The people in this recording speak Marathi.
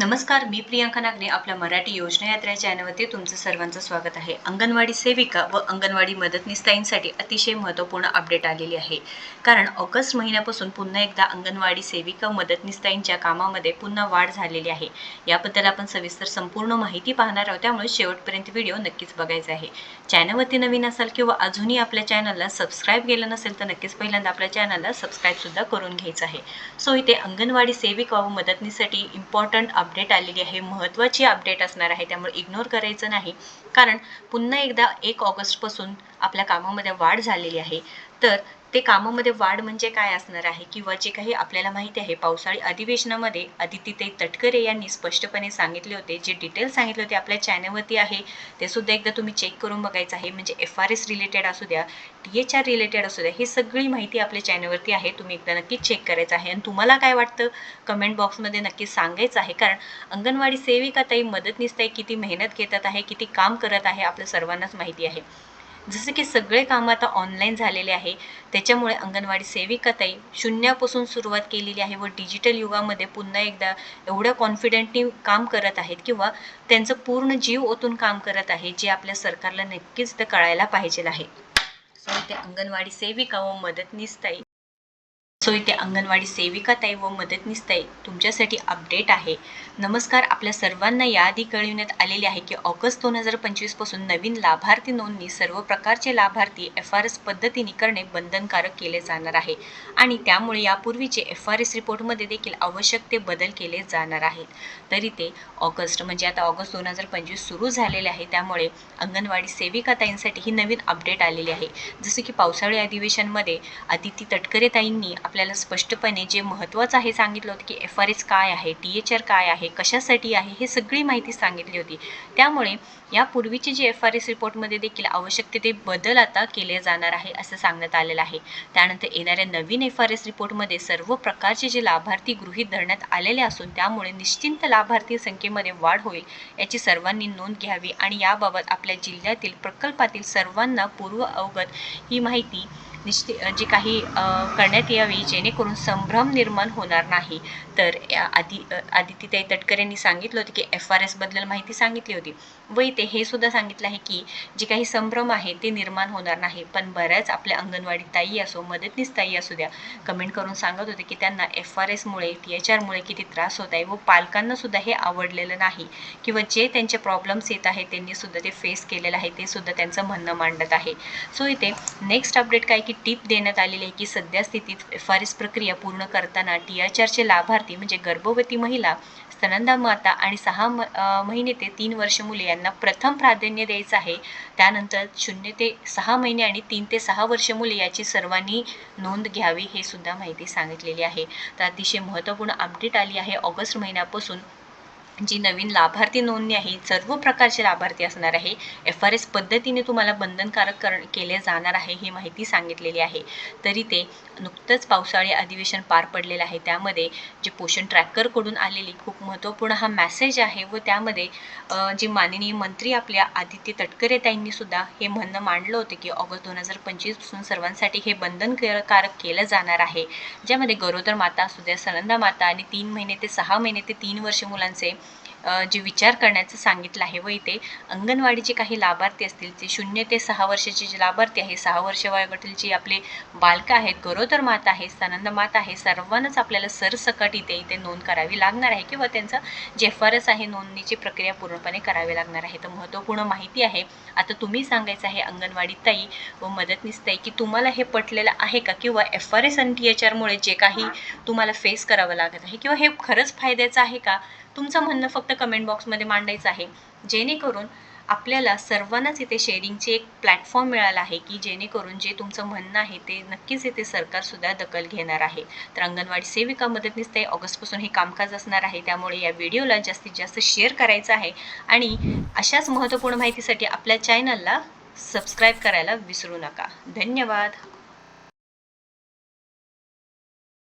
नमस्कार मी प्रियांका नागने आपल्या मराठी योजना यात्रा चॅनलवरती तुमचं सर्वांचं स्वागत आहे. अंगणवाडी सेविका व अंगणवाडी मदतनीसताईंसाठी अतिशय महत्त्वपूर्ण अपडेट आलेली आहे. कारण ऑगस्ट महिन्यापासून पुन्हा एकदा अंगणवाडी सेविका व मदतनीसताईंच्या कामामध्ये पुन्हा वाढ झालेली आहे. याबद्दल आपण सविस्तर संपूर्ण माहिती पाहणार आहोत त्यामुळे शेवटपर्यंत व्हिडिओ नक्कीच बघायचा आहे. चॅनलवरती नवीन असाल किंवा अजूनही आपल्या चॅनलला सबस्क्राईब केलं नसेल तर नक्कीच पहिल्यांदा आपल्या चॅनलला सबस्क्राईबसुद्धा करून घ्यायचं आहे. सो इथे अंगणवाडी सेविका व मदतनीसाठी इम्पॉर्टंट अपडेट अपडेट आलेली आहे महत्त्वाची अपडेट असणार आहे त्यामुळे इग्नोर करायचं नाही. कारण पुन्हा एकदा एक ऑगस्टपासून आपल्या कामामध्ये वाढ झालेली आहे. तर ते कामामध्ये वाढ म्हणजे काय असणार आहे? किंवा जे काही आपल्याला माहिती आहे पावसाळी अधिवेशनामध्ये अदितीताई तटकरे यांनी स्पष्टपणे सांगितले होते. जे डिटेल्स सांगितले होते आपल्या चॅनलवरती आहे ते सुद्धा एकदा तुम्ही चेक करून बघायचं आहे. म्हणजे एफ आर एस रिलेटेड असू द्या टी एच आर रिलेटेड असू द्या ही सगळी माहिती आपल्या चॅनलवरती आहे. तुम्ही एकदा नक्कीच चेक करायचं आहे. आणि तुम्हाला काय वाटतं? कमेंट बॉक्समध्ये नक्की सांगायचं आहे. कारण अंगणवाडी सेविका ताई मदतनीस ताई किती मेहनत घेतात आहे किती काम करत आहे आपल्या सर्वांनाच माहिती आहे. जसं की सगळे कामं आता ऑनलाईन झालेले आहे. त्याच्यामुळे अंगणवाडी सेविका ताई शून्यापासून सुरुवात केलेली आहे व डिजिटल युगामध्ये पुन्हा एकदा एवढ्या कॉन्फिडंटनी काम करत आहेत किंवा त्यांचं पूर्ण जीव ओतून काम करत आहे जे आपल्या सरकारला नक्कीच तर कळायला पाहिजे आहे. सो इथे अंगणवाडी सेविका व मदतनीसताई सो इथे अंगणवाडी सेविका ताई व मदतनीस ताई तुमच्यासाठी अपडेट आहे. नमस्कार आपल्या सर्वांना याआधी कळविण्यात आलेले आहे की ऑगस्ट दोन हजार पंचवीसपासून नवीन लाभार्थी नोंदणी सर्व प्रकारचे लाभार्थी एफ आर एस पद्धतीने करणे बंधनकारक केले जाणार आहे. आणि त्यामुळे यापूर्वीचे एफ आर एस रिपोर्टमध्ये देखील आवश्यक ते बदल केले जाणार आहेत. तरी ते ऑगस्ट म्हणजे आता ऑगस्ट दोन हजार पंचवीस सुरू झालेले आहे. त्यामुळे अंगणवाडी सेविका ताईंसाठी ही नवीन अपडेट आलेली आहे. जसं की पावसाळी अधिवेशनमध्ये अदिती तटकरे ताईंनी आपल्याला स्पष्टपणे जे महत्त्वाचं आहे सांगितलं होतं की एफ आर एस काय आहे टी एच आर काय आहे कशासाठी आहे हे सगळी माहिती सांगितली होती. त्यामुळे यापूर्वीचे जे एफ आर एस रिपोर्टमध्ये देखील आवश्यक ते बदल आता केले जाणार आहे असं सांगण्यात आलेलं आहे. त्यानंतर येणाऱ्या नवीन एफ आर एस रिपोर्टमध्ये सर्व प्रकारचे जे लाभार्थी गृहीत धरण्यात आलेले असून त्यामुळे निश्चिंत लाभार्थी संख्येमध्ये वाढ होईल याची सर्वांनी नोंद घ्यावी आणि याबाबत आपल्या जिल्ह्यातील प्रकल्पातील सर्वांना पूर्व अवगत ही माहिती निश्चित जे काही करण्यात यावी जेणेकरून संभ्रम निर्माण होणार नाही. तर आधी आदि तटकर आदितीताई यांनी सांगितलं होतं की एफ आर एसबद्दल माहिती सांगितली होती. व इथे हे सुद्धा सांगितलं आहे की जे काही संभ्रम आहे ते निर्माण होणार नाही. पण बऱ्याच आपल्या अंगणवाडी ताई असो मदतनीस ताई असू द्या कमेंट करून सांगत होते की त्यांना एफ आर एसमुळे टी एच आरमुळे किती त्रास होत आहे व पालकांना सुद्धा हे आवडलेलं नाही. किंवा जे त्यांचे प्रॉब्लेम्स येत आहेत त्यांनी सुद्धा ते फेस केलेलं आहे ते सुद्धा त्यांचं म्हणणं मांडत आहे. सो इथे नेक्स्ट अपडेट काय की टीप देण्यात आलेली आहे की सध्या स्थितीत एफ आर एस प्रक्रिया पूर्ण करताना टी एच आरचे लाभार्थी म्हणजे गर्भवती महिला स्तनंदा माता आणि सहा म महिने ते तीन वर्ष मुले यांना प्रथम प्राधान्य द्यायचं आहे. त्यानंतर शून्य ते सहा महिने आणि तीन ते सहा वर्ष मुले याची सर्वांनी नोंद घ्यावी हे सुद्धा माहिती सांगितलेली आहे. तर अतिशय महत्त्वपूर्ण अपडेट आली आहे. ऑगस्ट महिन्यापासून जी नवीन लाभार्थी नोंदणी आहे सर्व प्रकारचे लाभार्थी असणार आहे. एफ आर एस पद्धतीने तुम्हाला बंधनकारक कर केले जाणार आहे ही माहिती सांगितलेली आहे. तरी ते नुकतंच पावसाळी अधिवेशन पार पडलेलं आहे. त्यामध्ये जे पोषण ट्रॅकरकडून आलेली खूप महत्त्वपूर्ण हा मॅसेज आहे व त्यामध्ये जे माननीय मंत्री आपल्या आदित्य तटकरे ताईंनी सुद्धा हे म्हणणं मांडलं होतं की ऑगस्ट दोन हजार पंचवीसपासून सर्वांसाठी हे बंधनकारक केलं जाणार आहे. ज्यामध्ये गरोदर माता असू द्या सनंदा माता आणि तीन महिने ते सहा महिने ते तीन वर्ष मुलांचे जे विचार करण्याचं सांगितलं आहे व इथे अंगणवाडीचे काही लाभार्थी असतील ते शून्य ते सहा वर्षाचे जे लाभार्थी आहे सहा वर्ष वयोगटातील जे आपले बालकं आहेत गरोदर माता आहे स्तनंद माता आहे सर्वांनाच आपल्याला सरसकट इथे इथे नोंद करावी लागणार आहे किंवा त्यांचं जे एफ आर एस आहे नोंदणीची प्रक्रिया पूर्णपणे करावी लागणार आहे. तर महत्त्वपूर्ण माहिती आहे. आता तुम्ही सांगायचं आहे अंगणवाडी ताई व मदतनीस ताई की तुम्हाला हे पटलेलं आहे का? किंवा एफ आर एस आणि टी एच आरमुळे जे काही तुम्हाला फेस करावं लागत आहे किंवा हे खरंच फायद्याचं आहे का? तुमचं म्हणणं फक्त कमेंट बॉक्समध्ये मांडायचं आहे. जेणेकरून आपल्याला सर्वांनाच इथे शेअरिंगचे एक प्लॅटफॉर्म मिळाला आहे की जेणेकरून जे तुमचं म्हणणं आहे ते नक्कीच इथे सरकारसुद्धा दखल घेणार आहे. तर अंगणवाडी सेविका मदतनीस ते ऑगस्टपासून हे कामकाज असणार आहे. त्यामुळे या व्हिडिओला जास्तीत जास्त शेअर करायचं आहे. आणि अशाच महत्त्वपूर्ण माहितीसाठी आपल्या चॅनलला सबस्क्राईब करायला विसरू नका. धन्यवाद.